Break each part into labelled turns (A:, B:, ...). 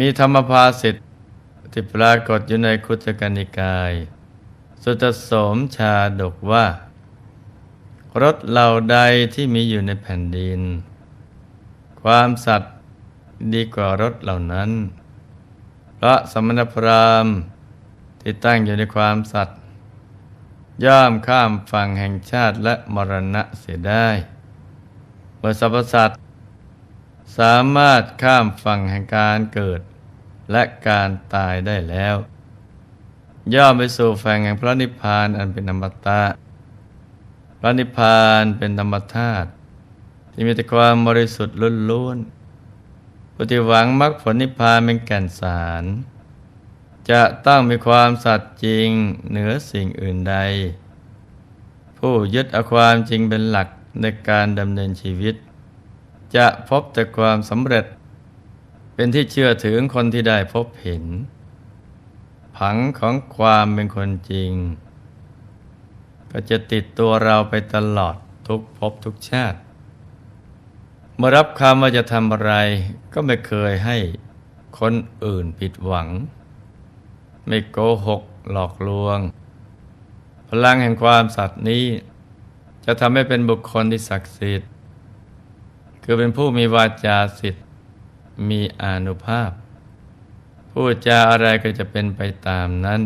A: มีธรรมภาสิทธิที่ปรากฏอยู่ในคุตกนิกาย สุตสมชาดกว่ารถเหล่าใดที่มีอยู่ในแผ่นดิน ความสัตย์ดีกว่ารถเหล่านั้นพระสมณพราหมณ์ที่ตั้งอยู่ในความสัตย์ย่อมข้ามฝั่งแห่งชาติและมรณะเสียได้เมื่อสรรพสัตว์สามารถข้ามฝั่งแห่งการเกิด และการตายได้แล้ว ย่อมไปสู่แ่งแห่งพระนิพพานอันเป็นธรรมตะพระนิพพานเป็นธรรมธาตุที่มีแต่ความบริสุทธิ์ล้วนๆปฏิหวังมรรคผลนิพพานเป็นแก่นสาร จะต้องมีความสัตย์จริงเหนือสิ่งอื่นใด ผู้ยึดเอาความจริงเป็นหลักในการดำเนินชีวิต จะพบแต่ความสำเร็จ เป็นที่เชื่อถือคนที่ได้พบเห็น ผังของความเป็นคนจริง ก็จะติดตัวเราไปตลอดทุกภพทุกชาติ เมื่อรับคำว่าจะทำอะไร ก็ไม่เคยให้คนอื่นผิดหวัง ไม่โกหกหลอกลวง พลังแห่งความสัตย์นี้ จะทำให้เป็นบุคคลที่ศักดิ์สิทธิ์ คือเป็นผู้มีวาจาสิทธิ์ มีอานุภาพ พูดจาอะไรก็จะเป็นไปตามนั้น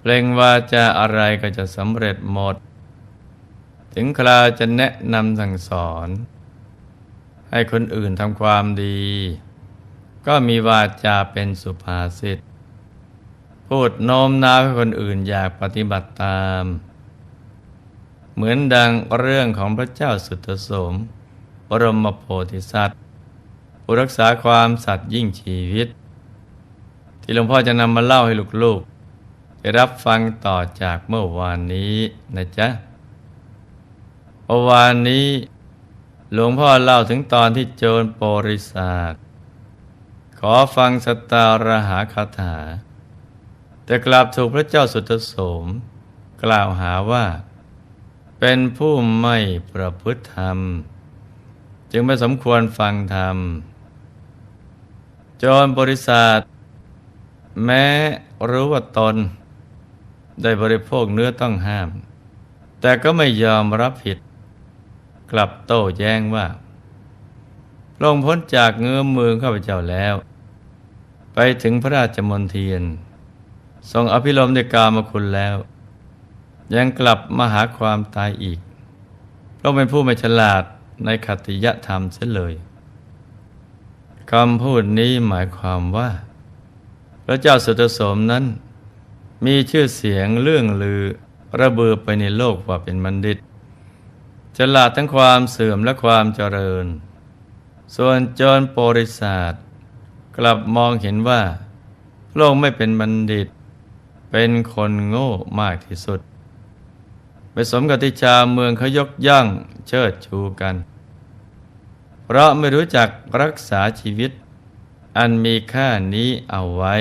A: เปล่งวาจาอะไรก็จะสำเร็จหมด ถึงคราวจะแนะนำสั่งสอน ให้คนอื่นทำความดี ก็มีวาจาเป็นสุภาษิตพูดโน้มน้าวให้คนอื่นอยากปฏิบัติตาม เหมือนดังเรื่องของพระเจ้าสุตโสม บรมโพธิสัตว์ รักษาความสัตย์ยิ่งชีวิต ที่หลวงพ่อจะนำมาเล่าให้ลูกๆได้รับฟังต่อจากเมื่อวานนี้นะจ๊ะเมื่อวานนี้หลวงพ่อเล่าถึงตอนที่โจรโปริศาสขอฟังสตารหาคาถา แต่กลับถูกพระเจ้าสุตโสม กล่าวหาว่า เป็นผู้ไม่ประพฤติธรรม จึงไม่สมควรฟังธรรม จรบริษัทแม้รู้ว่าตน ได้บริโภคเนื้อต้องห้าม แต่ก็ไม่ยอมรับผิด กลับโต้แย้งว่า ลงพ้นจากเงื้อมือข้าพเจ้าแล้ว ไปถึงพระราชมนเทียน ทรงอภิรมในกามคุณแล้ว ยังกลับมาหาความตายอีกเพราะเป็นผู้ไม่ฉลาดในขติยธรรมเสียเลย คำพูดนี้หมายความว่า พระเจ้าสุตโสมนั้น มีชื่อเสียงเรื่องลือระเบือไปในโลกว่าเป็นบัณฑิตฉลาดทั้งความเสื่อมและความเจริญ ส่วนจรโปริศาสกลับมองเห็นว่า โลกไม่เป็นบัณฑิต เป็นคนโง่มากที่สุดไปสมกับที่ชาวเมืองเขายกย่องเชิดชูกัน เพราะไม่รู้จักรักษาชีวิต อันมีค่านี้เอาไว้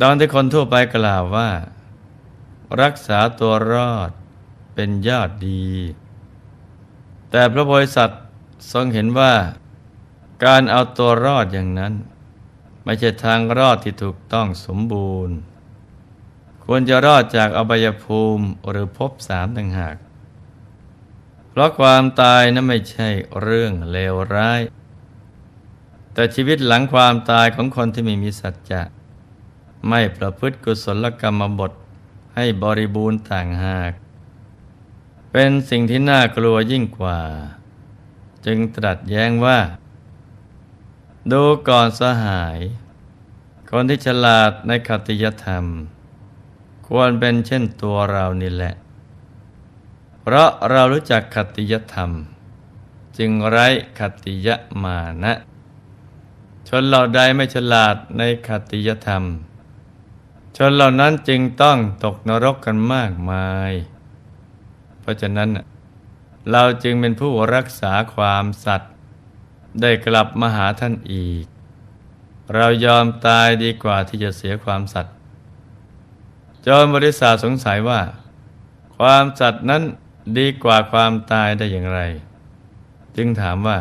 A: ดอนที่คนทั่วไปกล่าวว่า รักษาตัวรอดเป็นยอดดี แต่พระโพธิสัตว์ทรงเห็นว่า การเอาตัวรอดอย่างนั้น ไม่ใช่ทางรอดที่ถูกต้องสมบูรณ์ ควรจะรอดจากอบายภูมิหรือภพสามต่างหาก เพราะความตายนั้นไม่ใช่เรื่องเลวร้าย แต่ชีวิตหลังความตายของคนที่ไม่มีสัจจะ ไม่ประพฤติกุศลกรรมบทให้บริบูรณ์ต่างหาก เป็นสิ่งที่น่ากลัวยิ่งกว่า จึงตรัสแย้งว่า ดูก่อนสหาย คนที่ฉลาดในคติยธรรม ควรเป็นเช่นตัวเรานี่แหละ เพราะเรารู้จักคติยธรรม จึงไร้คติยมานะ ชนเหล่าใดไม่ฉลาดในคติยธรรม ชนเหล่านั้นจึงต้องตกนรกกันมากมาย เพราะฉะนั้น เราจึงเป็นผู้รักษาความสัตย์ได้กลับมาหาท่านอีก เรายอมตายดีกว่าที่จะเสียความสัตย์จอมบริษัทสงสัยว่า ความสัตย์นั้น ดีกว่าความตายได้อย่างไร จึงถามว่า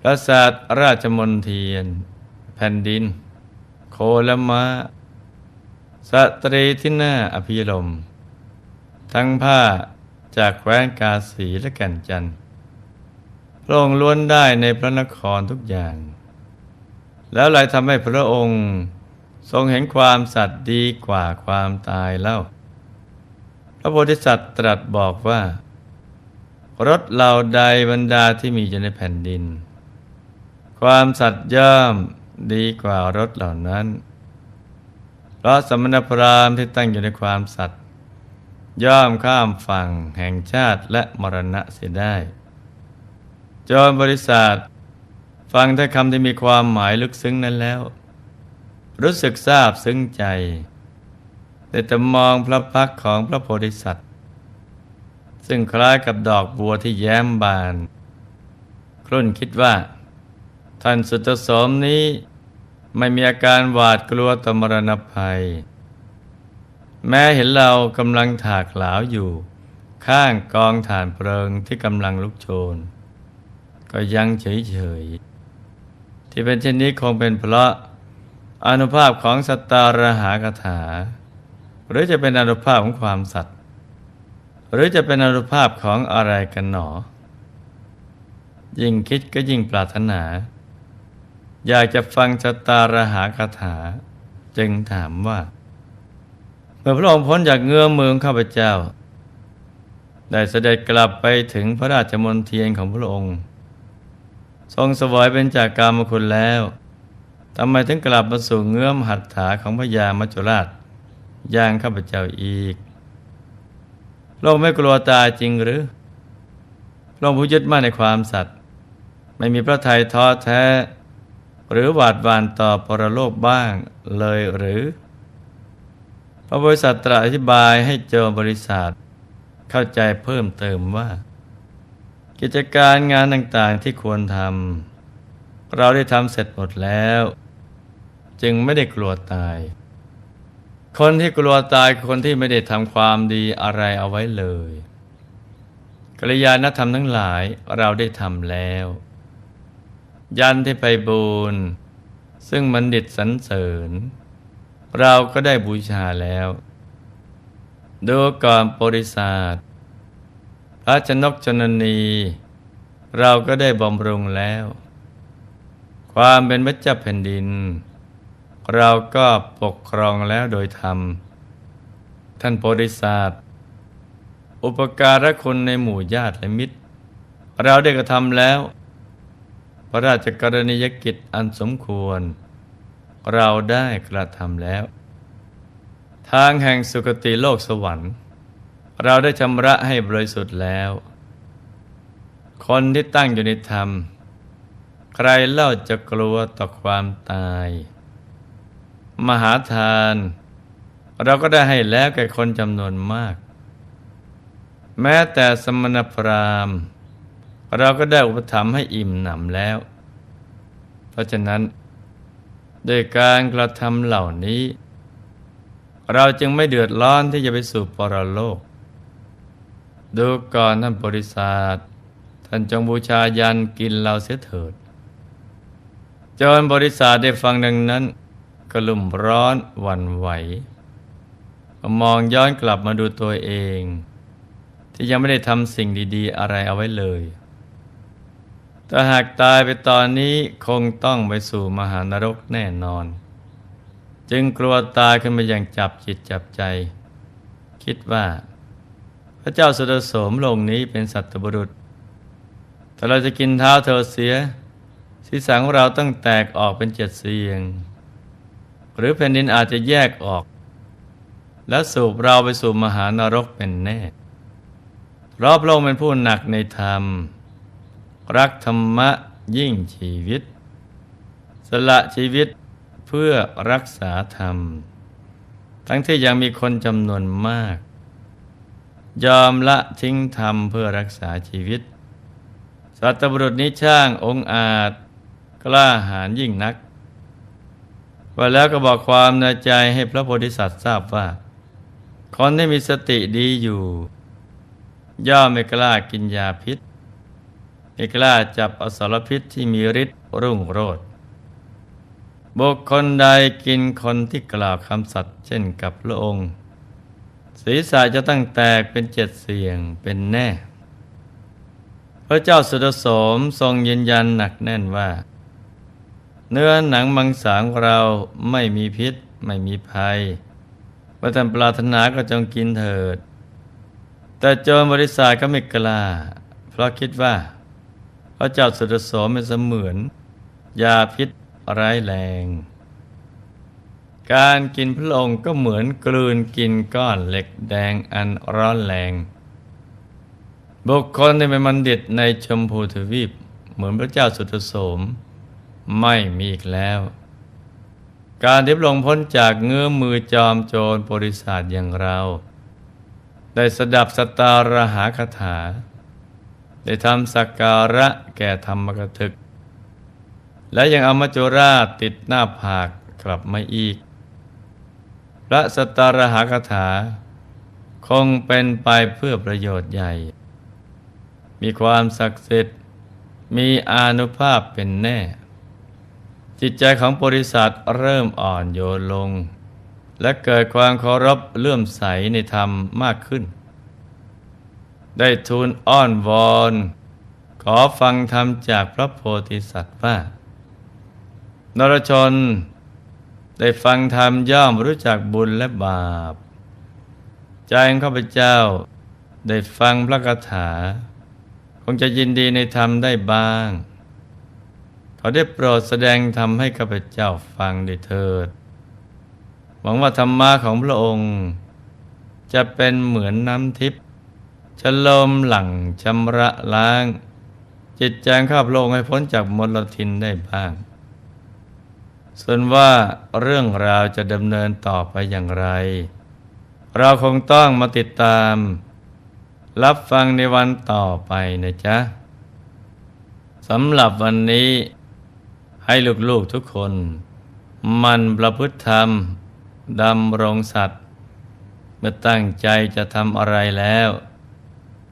A: ปราสาทราชมนเทียน แผ่นดิน โคละมะสตรีที่หน่าอภิรม ทั้งผ้าจากแคว้นกาสีและแก่นจันทร์พระองค์ล้วนได้ในพระนครทุกอย่าง แล้วอะไรทำให้พระองค์ทรงเห็นความสัตย์ดีกว่าความตายเล่า พระโพธิสัตว์ตรัสบอกว่ารถเหล่าใดบรรดาที่มีอยู่ในแผ่นดิน ความสัตย์ย่อมดีกว่ารถเหล่านั้น เพราะสมณพราหมณ์ที่ตั้งอยู่ในความสัตย์ย่อมข้ามฝั่งแห่งชาติและมรณะเสียได้จอมบริษัทฟังถ้าคำที่มีความหมายลึกซึ้งนั้นแล้ว รู้สึกซาบซึ้งใจ แต่แต่มองพระพักของพระโพธิสัตว์ ซึ่งคล้ายกับดอกบัวที่แย้มบาน ครุ่นคิดว่า ท่านสุตโสมนี้ไม่มีอาการหวาดกลัวตมรณภัย แม้เห็นเรากำลังถากหลาวอยู่ ข้างกองฐานเพลิงที่กำลังลุกโชน ก็ยังเฉยๆที่เป็นเช่นนี้คงเป็นเพราะอนุภาพของสตตารหากถา หรือจะเป็นอนุภาพของความสัตย์หรือจะเป็นอนุภาพของอะไรกันหนอ ยิ่งคิดก็ยิ่งปรารถนา อยากจะฟังชะตารหากถา จึงถามว่า เมื่อพระองค์พ้นจากเงื้อมือข้าพเจ้า ได้เสด็จกลับไปถึงพระราชมณฑียนของพระองค์ ทรงสวยเป็นจากกรรมคุณแล้วทำไมถึงกลับมาสู่เงื้อมหัตถาของพระยามัจจุราช ย่างข้าพเจ้าอีกพระองไม่กลัวตายจริงหรือพระองผู้ยึดมั่นในความสัตย์ไม่มีพระทัยท้อแท้ หรือหวาดหวานต่อปรโลกบ้างเลยหรือ พระบริษัทตรัสอธิบายให้เจอบริษัทเข้าใจเพิ่มเติมว่า กิจการงานต่างๆที่ควรทำเราได้ทำเสร็จหมดแล้ว จึงไม่ได้กลัวตาย คนที่กลัวตายคือคนที่ไม่ได้ทำความดีอะไรเอาไว้เลยกัลยาณธรรมทั้งหลายเราได้ทำแล้ว ยันที่ไปบูนซึ่งมันดิตสรรเสริญ เราก็ได้บูชาแล้วดูก่อนบริษัทพระชนกชนนี เราก็ได้บำรุงแล้ว ความเป็นพระเจ้าแผ่นดิน เราก็ปกครองแล้วโดยธรรม ท่านโพธิสัตว์อุปการะคุณในหมู่ญาติและมิตร เราได้กระทำแล้ว พระราชกรณียกิจอันสมควร เราได้กระทำแล้ว ทางแห่งสุคติโลกสวรรค์ เราได้ชำระให้บริสุทธิ์แล้ว คนที่ตั้งอยู่ในธรรม ใครเล่าจะกลัวต่อความตาย มหาทาน เราก็ได้ให้แล้วแก่คนจำนวนมาก แม้แต่สมณพราหมณ์ เราก็ได้อุปถัมภ์ให้อิ่มหนำแล้ว เพราะฉะนั้น โดยการกระทำเหล่านี้ เราจึงไม่เดือดร้อนที่จะไปสู่ปรโลก ดูก่อนท่านบริษัทท่านจงบูชายันกินเราเสียเถิดจนบริษัทได้ฟังดังนั้น กลุ่มร้อนหวันไหว มองย้อนกลับมาดูตัวเอง ที่ยังไม่ได้ทำสิ่งดีๆ อะไรเอาไว้เลยถ้าหากตายไปตอนนี้คงต้องไปสู่มหานรกแน่นอน จึงกลัวตายขึ้นมาอย่างจับจิตจับใจ คิดว่า พระเจ้าสุดโสมลงนี้เป็นสัตบุรุษถ้าเราจะกินเท้าเธอเสียศีรษะของเราต้องแตกออกเป็นเจ็ดเสียง รือแผ่นดินอาจจะแยกออก แล้วสูบเราไปสู่มหานรกเป็นแน่เพราะพระองค์เป็นผู้หนักในธรรม รักธรรมะยิ่งชีวิต สละชีวิตเพื่อรักษาธรรม ทั้งที่ยังมีคนจำนวนมาก ยอมละทิ้งธรรมเพื่อรักษาชีวิต สัตบุรุษนี้ช่างองอาจกล้าหาญยิ่งนัก ว่าแล้วก็บอกความในใจให้พระโพธิสัตว์ทราบว่า คนที่มีสติดีอยู่ ย่อมไม่กล้ากินยาพิษ ไม่กล้าจับอสรพิษที่มีฤทธิ์รุ่งโรจน์บุคคลใดกินคนที่กล่าวคำสัตย์เช่นกับพระองค์ ศีรษะจะตั้งแตกเป็นเจ็ดเสียงเป็นแน่ พระเจ้าสุดโสมทรงยืนยันหนักแน่นว่า เนื้อหนังมังสาของเราไม่มีพิษ ไม่มีภัยเมื่อท่านปรารถนาก็จงกินเถิด แต่โจรบริษัทก็ไม่กล้า เพราะคิดว่าพระเจ้าสุดโสมเป็นเสมือนยาพิษร้ายแรง การกินพระองค์ก็เหมือนกลืนกินก้อนเหล็กแดงอันร้อนแรง บุคคลที่เป็นบัณฑิตในชมพูทวีป เหมือนพระเจ้าสุดโสม ไม่มีอีกแล้ว การที่พระองพ้นจากเงื้อมือจอมโจรบริษัทอย่างเรา ได้สดับสตาระหาคาถา ได้ทำสักการะแก่ธรรมกถึก และยังเอามัจจุราชติดหน้าผากกลับมาอีก พระสตาระหาคาถา คงเป็นไปเพื่อประโยชน์ใหญ่ มีความศักดิ์สิทธิ์มีอานุภาพเป็นแน่ จิตใจของบริษัทเริ่มอ่อนโยนลง และเกิดความเคารพเลื่อมใสในธรรมมากขึ้น ได้ทูลอ้อนวอน ขอฟังธรรมจากพระโพธิสัตว์ว่านรชนได้ฟังธรรมย่อมรู้จักบุญและบาป ใจของข้าพเจ้าได้ฟังพระคาถา คงจะยินดีในธรรมได้บ้าง เขาได้โปรดแสดงธรรมให้ข้าพเจ้าฟังได้เถิด หวังว่าธรรมะของพระองค์ จะเป็นเหมือนน้ำทิพย์ชโลมหลั่งชำระล้าง จิตใจข้าพระองค์ให้พ้นจากมลทินได้บ้าง ส่วนว่าเรื่องราวจะดำเนินต่อไปอย่างไร เราคงต้องมาติดตาม รับฟังในวันต่อไปนะจ๊ะสำหรับวันนี้ ให้ลูกๆทุกคน มันประพฤติธรรมดำรงสัตว์ เมื่อตั้งใจจะทำอะไรแล้ว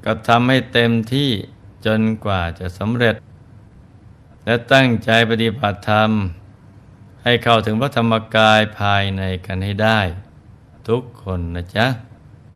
A: ก็ทำให้เต็มที่จนกว่าจะสำเร็จ และตั้งใจปฏิบัติธรรม ให้เข้าถึงพระธรรมกายภายในกันให้ได้ ทุกคนนะจ๊ะ